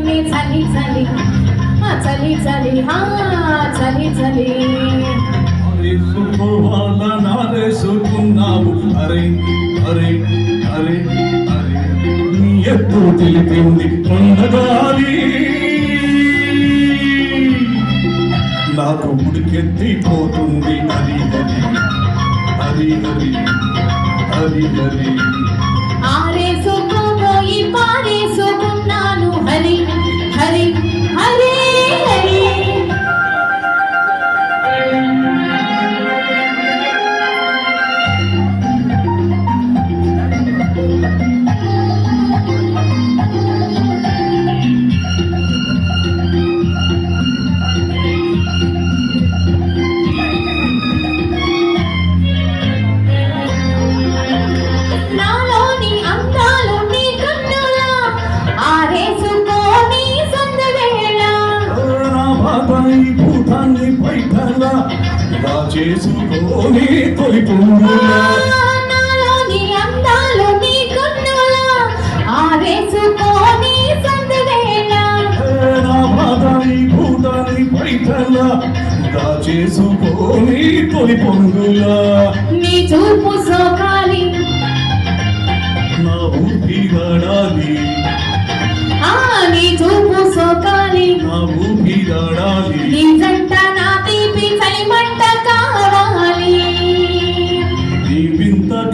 చూస్తేనే చలి చలి. చలి చలి. చలి చలి. రేసుకోవాల అరే అరే అరే అరే. నీ ఎత్తు తెలిపింది కొండగాలి. నాకు ఉడికెత్తిపోతుంది హరి హరి. హరి హరి హరి హరి. ఇలా చేసుకోని తొలి పువ్వులా చేసుకోని తొలి పొంగులా నీ చూపు సోకాలి నా ఊపి గడాలి నీ చూపు సోకాలి నా ఊపి గడాలి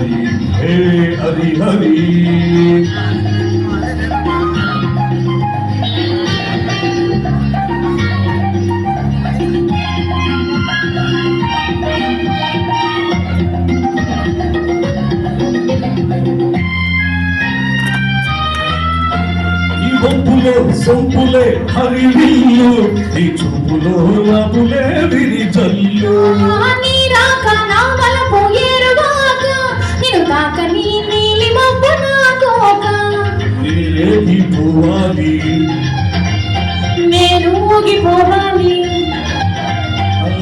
హరి హే హరి హరి. వంపులో సొంపులే హరివిల్లు ఈ చూపులో లాపులే విరి జల్లు నీ రాక నా వలపు నిన్ను తాక నీ నీలి మబ్బు నా కోక నేరేగి పోవాలి. నేను ఊగిపోవాలి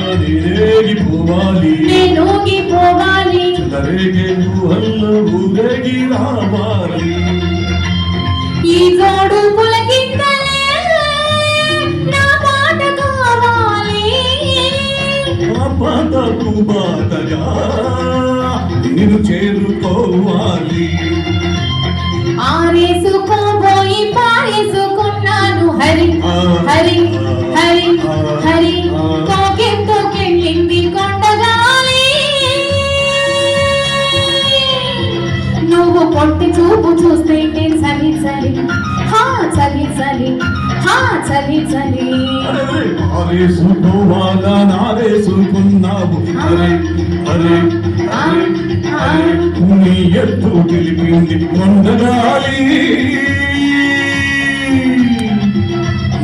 నేరేగి పోవాలి. నేను ఊగిపోవాలి చెలరేగే గుహల్ల ఊరేగి రావాలి. ఈ జోడు పులకింతలే నా మాట కావాలి. మా పాతకు బాటగా. నేను చేరుకోవాలి ఆరేసుకోబోయి పారేసుకున్నాను హరి హరి హరి హరి. కోకెంతో కెళ్ళింది కొండగాలి. నువ్వు పొట్టి చూపు చూస్తే చలి చలి. హా చలి చలి. హా చలి చలి. అరే అరే ഉണിയത്തോട്ടിൽ പിന്തിക്കൊണ്ടതാളി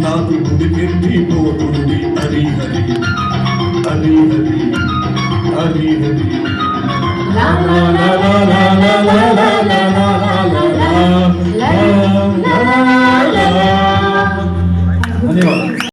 నాకు గుడి పెట్టి పోతుంది హరి హరి హరి హరి హరి హరి లా లా లా లా